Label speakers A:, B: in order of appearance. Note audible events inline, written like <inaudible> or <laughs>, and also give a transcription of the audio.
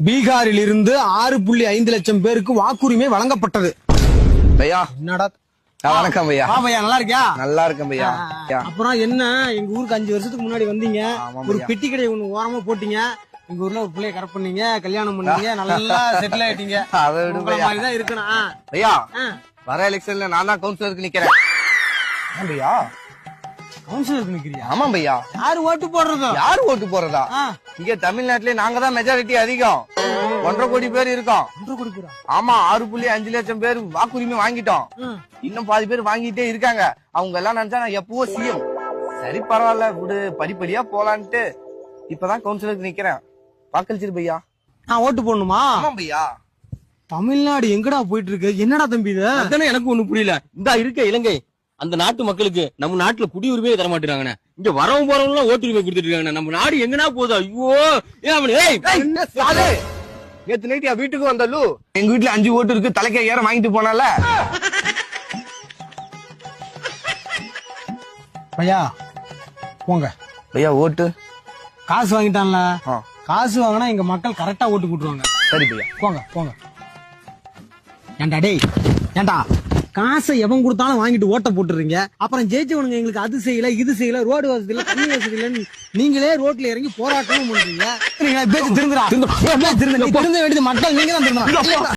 A: பீகாரில் இருந்து ஆறு புள்ளி ஐந்து லட்சம் பேருக்கு வாக்குரிமை வழங்கப்பட்டது.
B: பையா
A: என்னடா?
B: வணக்கம்
A: வா பையா நல்லா இருக்கியா?
B: நல்லா இருக்கேன் பையா. ஐயா,
A: அப்புறம் என்ன? எங்க ஊருக்கு அஞ்சு வருஷத்துக்கு முன்னாடி வந்தீங்க. ஒரு. பெட்டி கடை ஒண்ணு ஓரமா போட்டீங்க. எங்க ஊர்ல ஒரு பிள்ளைய கரெக்ட் பண்ணீங்க கல்யாணம் பண்ணீங்க <laughs> நல்லா செட்டில் ஆயிட்டீங்க.
B: அதை விடு
A: இருக்கணும். ஆ.
B: வர எலெக்ஷன்ல நான் தான் கவுன்சிலருக்கு நிக்கிறேன்.
A: கவுன்சிலருக்கு நிக்கிறியா
B: ஆமா பையா.
A: யாரு ஓட்டு போடுறதோ?
B: யாரு ஓட்டு போறதா
A: ஆ.
B: இங்க தமிழ்நாட்டுல நாங்க தான் மெஜாரிட்டி அதிகம். ஒன்றரை கோடி பேர் இருக்கோம்.
A: ஒன்றரை கோடி பேரா?
B: ஆமா ஆறு புள்ளி அஞ்சு லட்சம் பேர் வாக்குரிமை வாங்கிட்டோம். இன்னும் பாதி பேர் வாங்கிட்டே இருக்காங்க. அவங்க எல்லாம் நினைச்சா நான் எப்பவோ சிஎம் சரி பரவாயில்ல விடு படிப்படியா போலான்ட்டு இப்பதான் கவுன்சிலருக்கு நிக்கிறேன். வாக்களிச்சிரு பையா.
A: நான் ஓட்டு போடணுமா?
B: ஆமா பையா.
A: தமிழ்நாடு எங்கடா போயிட்டு இருக்கு? என்னடா தம்பி இது?
C: அதானே எனக்கு ஒண்ணு புரியல. இந்த இருக்க இலங்கை. அந்த நாட்டு மக்களுக்கு நம்ம நாட்டுல குடியுரிமையே தர மாட்டேங்கிறாங்கண்ணே. இங்க வரவும் போறவங்க எல்லாம் ஓட்டுரிமை கொடுத்துட்டு இருக்காங்க நம்ம நாடு எங்கனா போகுது ஐயோ?
B: நேத்து நைட் என் வீட்டுக்கு வந்தல்லு எங்க வீட்டுல அஞ்சு ஓட்டு இருக்கு. தலைக்க ஏற வாங்கிட்டு போனால?
A: பையா போங்க.
B: பையா ஓட்டு.
A: காசு வாங்கிட்டான்ல. காசு வாங்கினா எங்க மக்கள் கரெக்டா ஓட்டு போட்டுருவாங்க.
B: சரி பையா.
A: போங்க போங்க. ஏன்டா டேய் ஏன்டா காசை எவன் கொடுத்தாலும் வாங்கிட்டு ஓட்ட போட்டுறீங்க. அப்புறம் ஜெயிச்சவனுங்க எங்களுக்கு அது செய்யல இது செய்யல ரோடு வசதி இல்ல தண்ணி வசதி இல்லைன்னு நீங்களே ரோட்ல இறங்கி போராட்டமும் பண்றீங்க. பேச்சு திருந்துடா. திருந்த வேண்டியது மக்கள் நீங்க தான் திருந்தணும்.